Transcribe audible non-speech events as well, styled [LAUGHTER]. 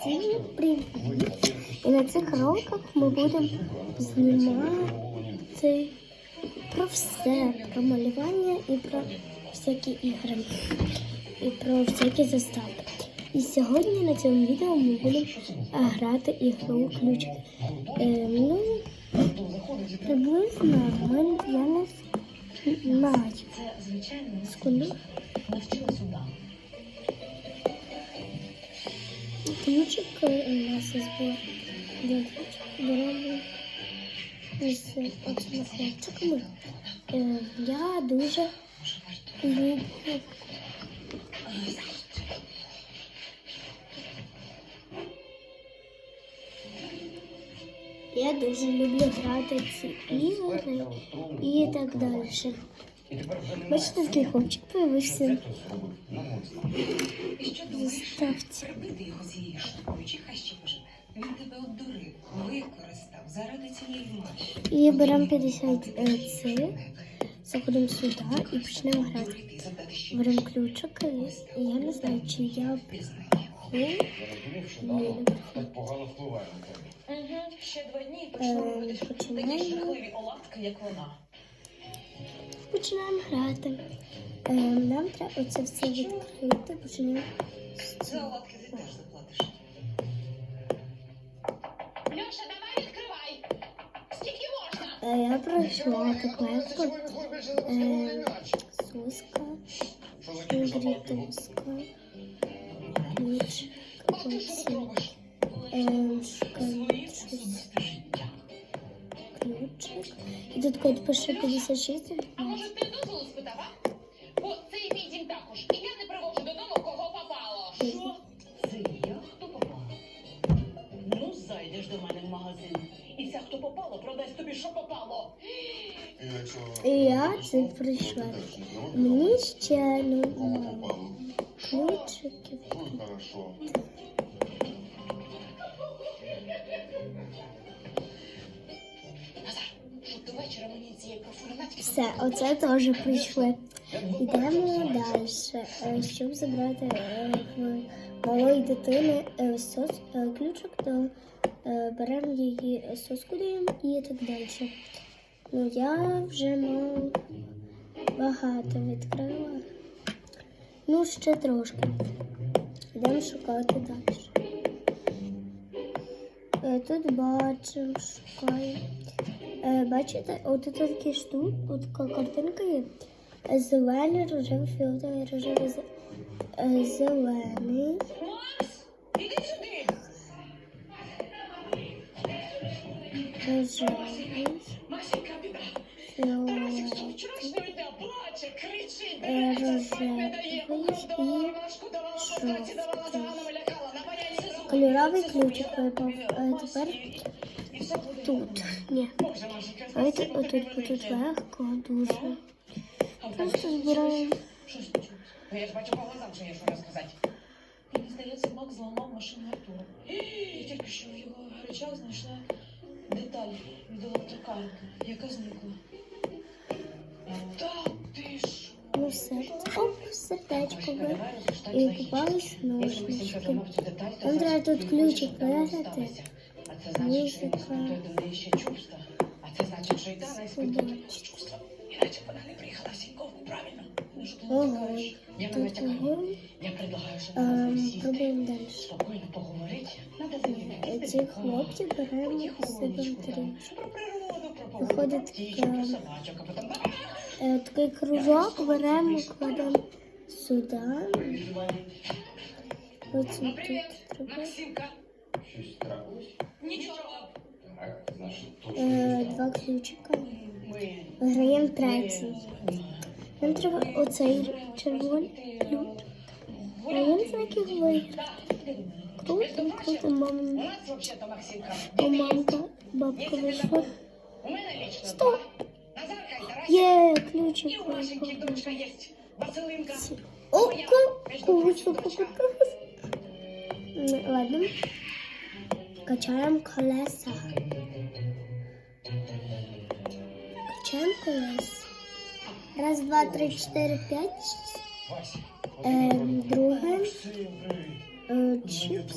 Всім привіт! І на цих роликах ми будемо знімати про все, про малювання і про всякі ігри, і про всякі заставки. І сьогодні на цьому відео ми будемо грати ігру ключ. Е, ну, приблизно мене я не знаю. Секунду. Ключик е, у нас ключик? беремо із. Е, Я дуже люблю. Я дуже люблю грати ці ігри і так далі. Бачите, такий хлопчик появився. Заставці. Його штукою, чи хай ще поживе. Він тебе обдурив, використав заради цієї матчі. І беремо 50 е, цих, заходимо сюди і почнемо грати. Беремо ключик, і я не знаю, чи я. Ні, так погано впливає на тебе. Ще два дні і почну Е, робити такі жахливі оладки, як вона. Починаємо грати. Е, Нам треба оце все відкрити. Починаємо. За оладки ти теж заплатиш. Льоша, давай відкривай! Скільки можна? Е, Я пройшла таку. Е, Суска, грітуска, ключик, Ох Код пише 56. А може ти дозволу спитав, а? Бо цей мій дім також. І я не привожу додому, кого попало. Що? Це я хто попав? Ну, зайдеш до мене в магазин, і вся, хто попало, продасть тобі, що попало. [GASPS] І я це прийшла. Мені ще ну, мало попало? ключиків. Ну хорошо. Назар, Все, оце теж прийшли. Йдемо далі. Е, Щоб забрати е, малої дитини е, сос, ключик, то беремо її соску і так далі. Ну, я вже мав багато відкрила. Ну, ще трошки. Йдемо шукати далі. Тут бачимо, шукаємо. Е, Бачите, от такі штуки, от така картинка є. Е, Зелений, рожевий, фіолетовий, рожевий, е, зелений. Рожевий, фіолетовий, Е, рожевий і жовтий. давала, налякала, на баяні зуб. Кольоровий ключик випав. Е, Тепер І все буде тут. Ні. Боже, Машенька, Давайте отут, бо тут легко, дуже. Просто збираємо. Щось чуть. Ну, я ж бачу по глазам, що є що розказати. Мені здається, Мак зламав машину Артура. Я тільки що в його речах знайшла деталь від електрокарти, яка зникла. Сердечко. І попались ножнички. Нам треба тут ключик він Музика. експлуатує до неї ще чувства. А це значить, що й дана експлуатує чувства. Іначе вона не приїхала в Сіньковку, правильно? Ну Ого. Я вогонь. Я предлагаю, щоб Ем, сісти, Пробуємо далі. спокійно поговорити. Надо. Ці хлопці беремо сипемо трішки. Про природу, про Виходить, погоду, про така- собачок, а потім Е, Такий кружок беремо, кладемо сюди. Потім Ну, тут привіт, треба. Максимка. Щось трапилось? Нічого. Так, значить, точно Е, щось Два ключика. Ми Виграємо третій. Нам треба оцей червоний ключ. А я не знаю, як його виграти. Круто, круто, мама. У нас взагалі-то Максимка. О, мамка, бабка Якщо ти вийшла. забув, у мене лично Стоп. два. Назарка і Тарасик. Є, І ключик у Машеньки випав. дочка є. Василинка. О, Моя, ку, між кусок прочим, дочка. покупилась. Ладно. Качаємо колеса. Качаємо колеса. Раз, два, три, чотири, п'ять. Ем, друге. Е, чіпс.